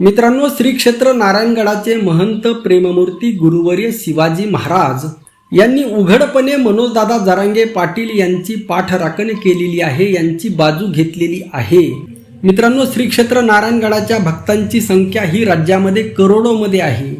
मित्रांनो श्री क्षेत्र नारायणगडाचे महंत प्रेममूर्ती गुरुवर्य शिवाजी महाराज यांनी उघडपणे मनोजदादा जरांगे पाटील यांची पाठराखण केलेली आहे यांची बाजू घेतलेली आहे. मित्रांनो श्री क्षेत्र नारायणगडाच्या भक्तांची संख्या ही राज्यामध्ये करोडोमध्ये आहे.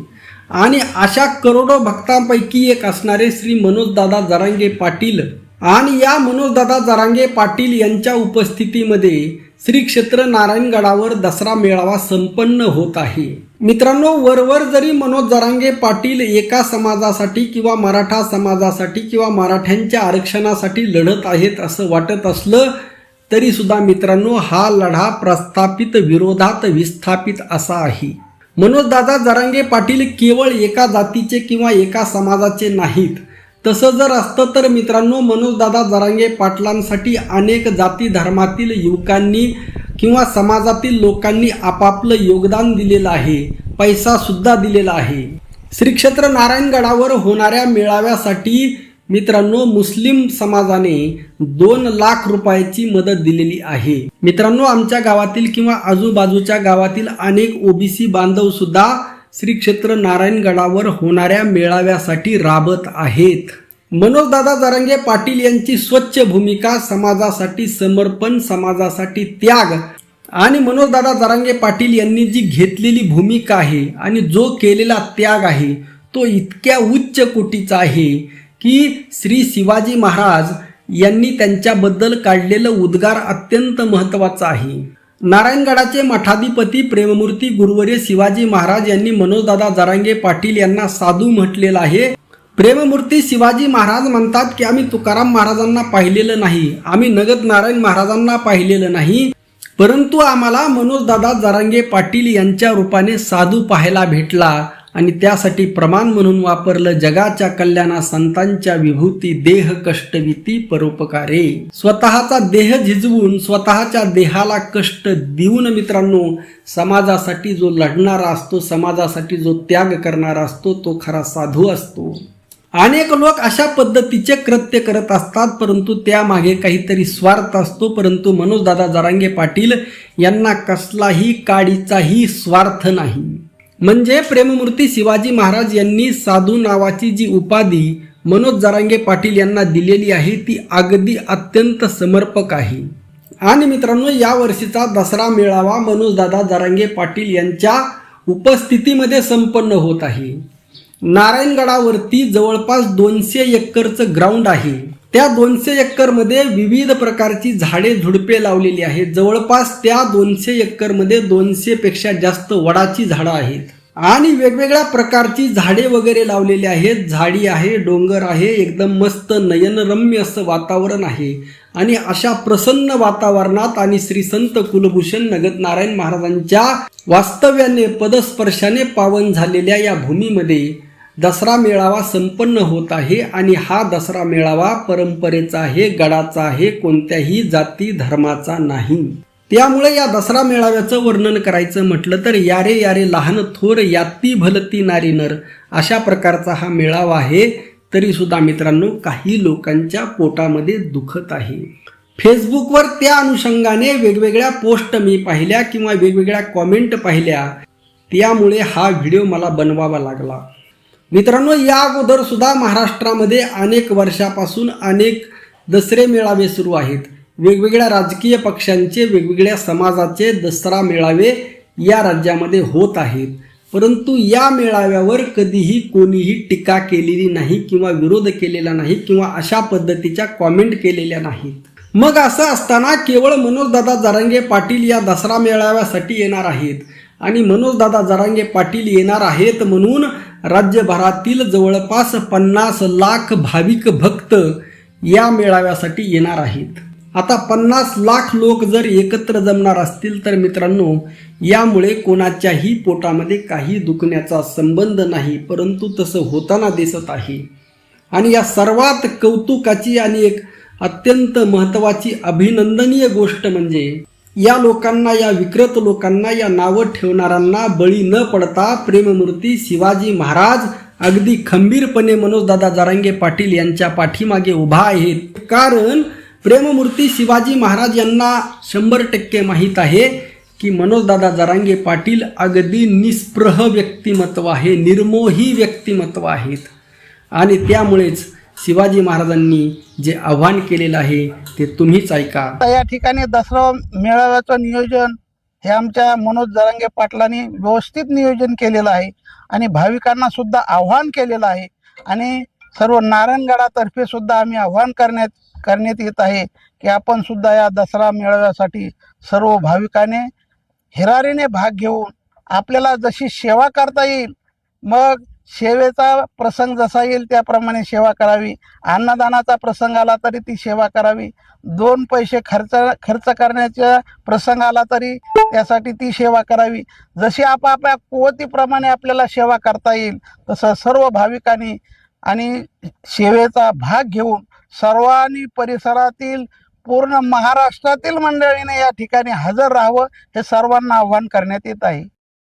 आणि अशा करोडो भक्तांपैकी एक असणारे श्री मनोजदादा जरांगे पाटील आणि या मनोजदादा जरांगे पाटील यांच्या उपस्थितीमध्ये श्री क्षेत्र नारायणगडावर दसरा मेळावा संपन्न होत आहे. मित्रांनो वरवर जरी मनोज जरांगे पाटील एका समाजासाठी किंवा मराठा समाजासाठी किंवा मराठ्यांच्या आरक्षणासाठी लढत आहेत असं वाटत असलं तरी सुद्धा मित्रांनो हा लढा प्रस्थापित विरोधात विस्थापित असा आहे. मनोजदादा जरांगे पाटील केवळ एका जातीचे किंवा एका समाजाचे नाहीत तसं जर असतं तर मित्रांनो मनोजदादा जरांगे पाटलांसाठी अनेक जाती धर्मातील युवकांनी किंवा समाजातील लोकांनी आपापलं योगदान दिलेलं आहे पैसा सुद्धा दिलेला आहे. श्री क्षेत्र नारायणगडावर होणाऱ्या मेळाव्यासाठी मित्रांनो मुस्लिम समाजाने दोन लाख रुपयाची मदत दिलेली आहे. मित्रांनो आमच्या गावातील किंवा आजूबाजूच्या गावातील अनेक ओबीसी बांधव सुद्धा श्री क्षेत्र नारायणगडावर होणाऱ्या मेळाव्यासाठी राबत आहेत. मनोजदादा जारांगे पाटील यांची स्वच्छ भूमिका समाजासाठी समर्पण समाजासाठी त्याग आणि मनोजदादा जरांगे पाटील यांनी जी घेतलेली भूमिका आहे आणि जो केलेला त्याग आहे तो इतक्या उच्च कोटीचा आहे की श्री शिवाजी महाराज यांनी त्यांच्याबद्दल काढलेलं उद्गार अत्यंत महत्त्वाचा आहे. नारायणगडाचे मठाधिपती प्रेममूर्ती गुरुवर्य शिवाजी महाराज यांनी मनोजदादा जरांगे पाटील यांना साधू म्हटलेलं आहे. प्रेममूर्ती शिवाजी महाराज म्हणतात की आम्ही तुकाराम महाराजांना पाहिलेलं नाही. आम्ही नगद नारायण महाराजांना पाहिलेलं नाही. परंतु आम्हाला मनोजदादा जरांगे पाटील यांच्या रूपाने साधू पाहायला भेटला. आणि त्यासाठी प्रमाण म्हणून वापरलं जगाच्या कल्याणा संतांच्या विभूती देह कष्टविती परोपकारे. स्वतःचा देह झिजवून स्वतःच्या देहाला कष्ट देऊन मित्रांनो समाजासाठी जो लढणारा असतो समाजासाठी जो त्याग करणारा असतो तो खरा साधू असतो. अनेक लोक अशा पद्धतीचे कृत्य करत असतात परंतु त्यामागे काहीतरी स्वार्थ असतो. परंतु मनोजदादा जरांगे पाटील यांना कसलाही काडीचाही स्वार्थ नाही. म्हणजे प्रेममूर्ती शिवाजी महाराज यांनी साधू नावाची जी उपाधी मनोज जरांगे पाटील यांना दिलेली आहे ती अगदी अत्यंत समर्पक आहे. आणि मित्रांनो या वर्षीचा दसरा मेळावा मनोजदादा जरांगे पाटील यांच्या उपस्थितीमध्ये संपन्न होत आहे. नारायणगडावरती जवळपास दोनशे एकरचं ग्राउंड आहे. त्या दोनशे एकरमध्ये विविध प्रकारची झाडे झुडपे लावलेली आहेत. जवळपास त्या दोनशे एकरमध्ये दोनशेपेक्षा जास्त वडाची झाडं आहेत. आणि वेगवेगळ्या प्रकारची झाडे वगैरे लावलेली आहेत. झाडी आहे डोंगर आहे एकदम मस्त नयनरम्य असं वातावरण आहे. आणि अशा प्रसन्न वातावरणात आणि श्री संत कुलभूषण नगत नारायण महाराजांच्या वास्तव्याने पदस्पर्शाने पावन झालेल्या या भूमीमध्ये दसरा मेळावा संपन्न होत आहे आणि हा दसरा मेळावा परंपरेचा आहे गडाचा आहे कोणत्याही जाती धर्माचा नाही. त्यामुळे या दसरा मेळाव्याचं वर्णन करायचं म्हटलं तर यारे यारे लहान थोर याती भलती नारी नर अशा प्रकारचा हा मेळावा आहे. तरी सुद्धा मित्रांनो काही लोकांच्या पोटामध्ये दुखत आहे. फेसबुकवर त्या अनुषंगाने वेगवेगळ्या पोस्ट मी पाहिल्या किंवा वेगवेगळ्या कॉमेंट पाहिल्या. त्यामुळे हा व्हिडिओ मला बनवावा लागला. मित्रांनो या अगोदर सुद्धा महाराष्ट्रामध्ये अनेक वर्षापासून अनेक दसरे मेळावे सुरू आहेत. वेगवेगळ्या राजकीय पक्षांचे वेगवेगळ्या समाजाचे दसरा मेळावे या राज्यामध्ये होत आहेत. परंतु या मेळाव्यावर कधीही कोणीही टीका केलेली नाही किंवा विरोध केलेला नाही किंवा अशा पद्धतीच्या कॉमेंट केलेल्या नाहीत. मग असं असताना केवळ मनोजदादा जरांगे पाटील या दसरा मेळाव्यासाठी येणार आहेत. आणि मनोजदादा जरांगे पाटील येणार आहेत म्हणून राज्यभरातील जवळपास पन्नास लाख भाविक भक्त या मेळाव्यासाठी येणार आहेत. आता पन्नास लाख लोक जर एकत्र जमणार असतील तर मित्रांनो यामुळे कोणाच्याही पोटामध्ये काही दुखण्याचा संबंध नाही परंतु तसं होताना दिसत आहे. आणि या सर्वात कौतुकाची आणि एक अत्यंत महत्त्वाची अभिनंदनीय गोष्ट म्हणजे या लोकांना या विकृत लोकांना या नावं ठेवणाऱ्यांना बळी न पडता प्रेममूर्ती शिवाजी महाराज अगदी खंबीरपणे मनोजदादा जारांगे पाटील यांच्या पाठीमागे उभा आहेत. कारण प्रेममूर्ती शिवाजी महाराज यांना शंभर टक्के माहीत आहे की मनोजदादा जारांगे पाटील अगदी निस्पृह व्यक्तिमत्व आहे निर्मोही व्यक्तिमत्व आहेत. आणि त्यामुळेच शिवाजी महाराजांनी जे आव्हान केलेलं आहे ते तुम्हीच ऐका. आता या ठिकाणी दसरा मेळाव्याचं नियोजन हे आमच्या मनोज जरांगे पाटलांनी व्यवस्थित नियोजन केलेलं आहे आणि भाविकांना सुद्धा आव्हान केलेलं आहे आणि सर्व नारायणगडातर्फे सुद्धा आम्ही आव्हान करण्यात करण्यात येत आहे की आपण सुद्धा या दसरा मेळाव्यासाठी सर्व भाविकाने हिरारीने भाग घेऊन आपल्याला जशी सेवा करता येईल मग सेवेचा प्रसंग जसा येईल त्याप्रमाणे सेवा करावी. अन्नदानाचा प्रसंग आला तरी ती सेवा करावी. दोन पैसे खर्च खर्च करण्याचा प्रसंग आला तरी त्यासाठी ती सेवा करावी. जशी आपापल्या कुवतीप्रमाणे आपल्याला सेवा करता येईल तसं सर्व भाविकांनी आणि सेवेचा भाग घेऊन सर्वांनी परिसरातील पूर्ण महाराष्ट्रातील मंडळीने या ठिकाणी हजर राहावं हे सर्वांना आव्हान करण्यात येत आहे.